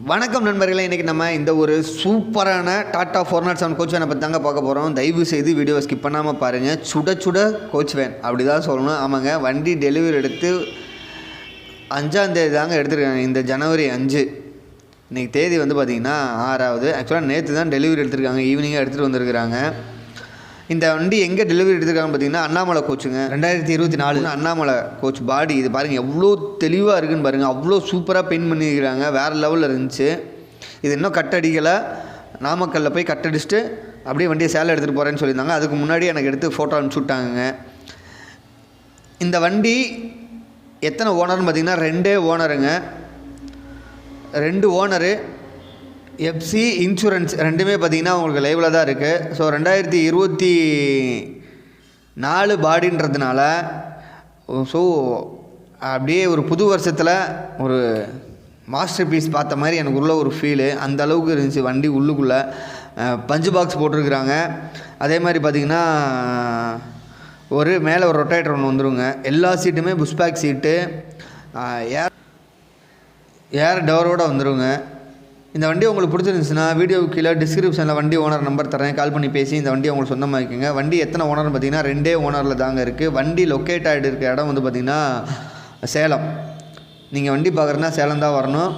வணக்கம் நண்பர்களே இன்றைக்கி நம்ம இந்த ஒரு சூப்பரான Tata four naught seven coach வேனை பற்றி தாங்க பார்க்க போகிறோம் தயவு செய்து வீடியோ ஸ்கிப் பண்ணாமல் பாருங்கள் சுட சுட கோச் வேன். அப்படி தான் சொல்லணும். ஆமாங்க வண்டி டெலிவரி எடுத்து அஞ்சாந்தேதி தாங்க எடுத்துருக்காங்க. இந்த ஜனவரி அஞ்சு. இன்றைக்கி தேதி வந்து பார்த்திங்கன்னா ஆறாவது. ஆக்சுவலாக நேற்று தான் டெலிவரி எடுத்திருக்காங்க. ஈவினிங்காக எடுத்துகிட்டு வந்திருக்கிறாங்க. இந்த வண்டி எங்கே டெலிவரி எடுத்திருக்காங்கன்னு பார்த்தீங்கன்னா அண்ணாமலை கோச்சுங்க ரெண்டாயிரத்தி இருபத்தி நாலு. அண்ணாமலை கோச் பாடி இது பாருங்கள் எவ்வளோ தெளிவாக இருக்குன்னு பாருங்கள் அவ்வளோ சூப்பராக பெயிண்ட் பண்ணியிருக்கிறாங்க. வேறு லெவலில் இருந்துச்சு. இது இன்னும் கட்டடிக்கலை நாமக்கல்லில் போய் கட்டடிச்சுட்டு அப்படியே வண்டியை சேலை எடுத்துகிட்டு போகிறேன்னு சொல்லியிருந்தாங்க. அதுக்கு முன்னாடி எனக்கு எடுத்து ஃபோட்டோ அனுப்பிச்சி விட்டாங்க இந்த வண்டி எத்தனை ஓனர்னு பார்த்தீங்கன்னா ரெண்டே ஓனருங்க ரெண்டு ஓனரு எஃப்சி இன்சூரன்ஸ் ரெண்டுமே பார்த்தீங்கன்னா உங்களுக்கு லைவில் தான் இருக்குது ஸோ ரெண்டாயிரத்தி இருபத்தி நாலு பாடின்றதுனால ஸோ அப்படியே ஒரு புது வருஷத்தில் ஒரு மாஸ்டர் பீஸ் பார்த்த மாதிரி எனக்கு உள்ள ஒரு ஃபீலு அந்த அளவுக்கு இருந்துச்சு வண்டி உள்ளுக்குள்ளே. பஞ்சு பாக்ஸ் போட்டிருக்கிறாங்க. அதே மாதிரி பார்த்திங்கன்னா ஒரு மேலே ஒரு ரொட்டேட்டர் ஒன்று வந்துருங்க. எல்லா சீட்டுமே புஷ்பேக் சீட்டு ஏர் ஏர் டவரோடு வந்துருங்க. இந்த வண்டி உங்களுக்கு பிடிச்சிருந்துச்சுன்னா வீடியோ கீழே டிஸ்கிரிப்ஷனில் வண்டி ஓனர் நம்பர் தரேன். கால் பண்ணி பேசி இந்த வண்டியை உங்களுக்கு சொந்தமாக இருக்குங்க வண்டி எத்தனை ஓனர்னு பார்த்தீங்கன்னா ரெண்டே ஓனரில் தாங்க இருக்குது வண்டி லொக்கேட் ஆகிட்டு இடம் வந்து பார்த்திங்கன்னா சேலம். நீங்கள் வண்டி பார்க்குறதுனா சேலம் தான் வரணும்.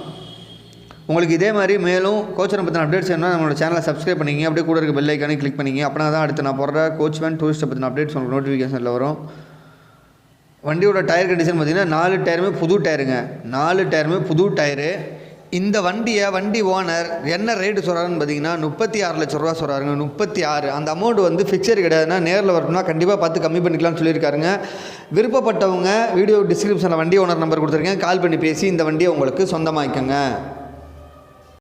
உங்களுக்கு இதே மாதிரி மேலும் கோச்சரை பற்றின அப்டேட்ஸ் வேணும்னா நம்மளோட சேனலை சப்ஸ்கிரைப் பண்ணிங்க அப்படியே கூட இருக்க பெல் ஐக்கானே கிளிக் பண்ணிங்க அப்படின்னா தான் அடுத்து நான் போடுற கோச் வேன் டூரிஸ்ட்டை பற்றின அப்டேட்ஸ் உங்களுக்கு நோட்டிஃபிகேஷனில் வரும். வண்டியோட டயர் கண்டிஷன் பார்த்தீங்கன்னா நாலு டயருமே புது டயருங்க நாலு டயருமே புது டயரு இந்த வண்டியை வண்டி ஓனர் என்ன ரேட்டு சொல்கிறாருன்னு பார்த்தீங்கன்னா முப்பத்தி ஆறு லட்ச ரூபா சொல்கிறாருங்க முப்பத்தி ஆறு. அந்த அமௌண்ட் வந்து ஃபிக்சர் கிடையாதுன்னா நேரில் வரணும்னா கண்டிப்பாக பார்த்து கம்மி பண்ணிக்கலாம்னு சொல்லியிருக்காருங்க. விருப்பப்பட்டவங்க வீடியோ டிஸ்கிரிப்ஷனில் வண்டி ஓனர் நம்பர் கொடுத்துருக்கேன். கால் பண்ணி பேசி இந்த வண்டியை உங்களுக்கு சொந்தமாக்கங்க